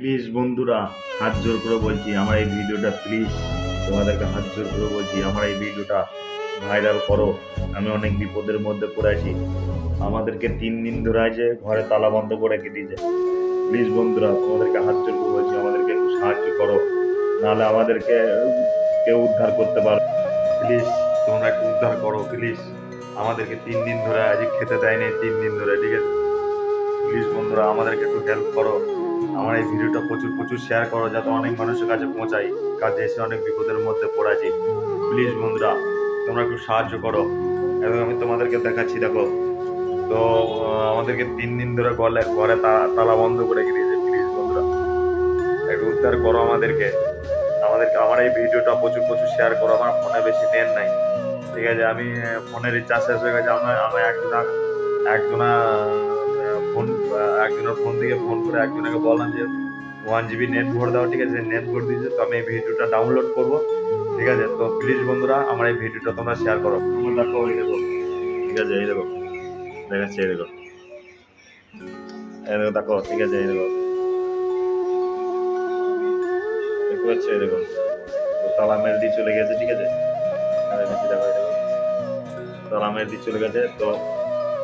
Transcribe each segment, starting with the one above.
Please বন্ধুরা, হাত জোর করে বলছি, আমার এই ভিডিওটা প্লিজ তোমাদেরকে হাত জোর করে বলছি, আমার এই ভিডিওটা ভাইরাল করো। আমি অনেক বিপদের মধ্যে পড়ে আছি। আমাদেরকে তিন দিন ধরে আছে, ঘরে তালা বন্ধ করে রেখে দিয়েছে। প্লিজ বন্ধুরা, তোমাদেরকে হাত জোর করে বলছি, আমাদেরকে একটু সাহায্য করো। নাহলে আমাদেরকে কেউ উদ্ধার করতে পারো প্লিজ তোমরা একটু উদ্ধার করো প্লিজ আমাদেরকে তিন দিন ধরে আজ খেতে দেয়নি, তিন দিন ধরে, ঠিক আছে? প্লিজ বন্ধুরা, আমাদেরকে একটু হেল্প করো। আমার এই ভিডিওটা প্রচুর প্রচুর শেয়ার করো যাতে অনেক মানুষের কাছে পৌঁছাই। কাজে এসে অনেক বিপদের মধ্যে পড়াছি। প্লিজ বন্ধুরা, তোমরা একটু সাহায্য করো। এবং আমি তোমাদেরকে দেখাচ্ছি, দেখো। তো আমাদেরকে তিন দিন ধরে গলে ঘরে তালা বন্ধ করে দিয়েছে প্লিজ বন্ধুরা। একটু উদ্ধার করো আমাদেরকে। আমাদেরকে আমার এই ভিডিওটা প্রচুর প্রচুর শেয়ার করো। আমার ফোনে বেশি নেট নাই। ঠিক আছে, আমি ফোনের রিচার্জ শেষ হয়ে গেছে। আমার আমি একজনা একজনা ফোন একজনের ফোন থেকে ফোন করে একজনকে বললাম যে ওয়ান জিবি নেট ভরে দাও, ঠিক আছে? নেট ভরে দিয়েছে, তো আমি এই ভিডিওটা ডাউনলোড করব, ঠিক আছে? তো প্লিজ বন্ধুরা, আমার এই ভিডিওটা তোমরা শেয়ার করো। তোমরা দেখো এই দেখো ঠিক আছে, এই দেখো। দেখাচ্ছি, এই দেখো। এই দেখো দেখো, ঠিক আছে, এই দেখো। দেখতে পাচ্ছ, এই দেখো। তালা মেরে দিয়ে চলে গেছে, ঠিক আছে? দেখো তালা দিয়ে চলে গেছে, তো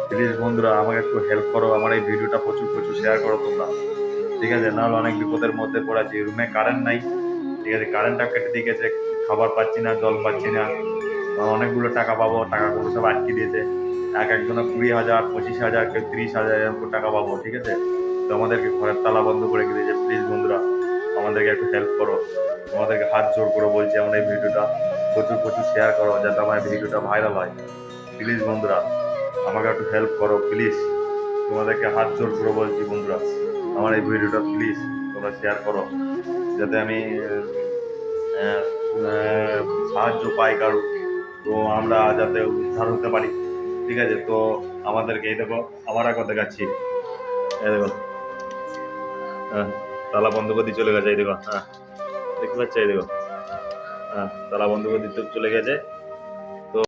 প্লিজ বন্ধুরা, আমাকে একটু হেল্প করো। আমার এই ভিডিওটা প্রচুর প্রচুর শেয়ার করো তোমরা। ঠিক আছে? নাহলে অনেক বিপদের মধ্যে পড়েছি। রুমে কারেন্ট নাই। ঠিক আছে? কারেন্টটা কেটে দিয়ে গেছে খাবার পাচ্ছি না, জল পাচ্ছি না। অনেকগুলো টাকা পাবো। টাকাগুলো সব আটকে দিয়েছে। এক একজনের কুড়ি হাজার, পঁচিশ হাজার, কেউ তিরিশ হাজার এরকম টাকা পাবো। ঠিক আছে? তো আমাদেরকে ঘরের তালা বন্ধ করে দিয়েছে। প্লিজ বন্ধুরা, আমাদেরকে একটু হেল্প করো। তোমাদেরকে হাত জোর করে বলছি আমার এই ভিডিওটা প্রচুর প্রচুর শেয়ার করো, যাতে আমার ভিডিওটা ভাইরাল হয়। প্লিজ বন্ধুরা। আমাকে একটু হেল্প করো প্লিজ তোমাদেরকে হাত জোর করে বলছি, বন্ধুরা। আমার এই ভিডিওটা প্লিজ তোমরা শেয়ার করো, যাতে আমি সাহায্য পাই কারও। তো আমরা যাতে উদ্ধার হতে পারি। ঠিক আছে? তো আমাদেরকে, এই দেখো আবার একবার দেখাচ্ছি এই দেখো। হ্যাঁ তালা বন্ধ করে চলে গেছে, এই দেখো। হ্যাঁ দেখতে পাচ্ছি? এই দেখো। হ্যাঁ তালা বন্ধ করে দিতে চলে গেছে।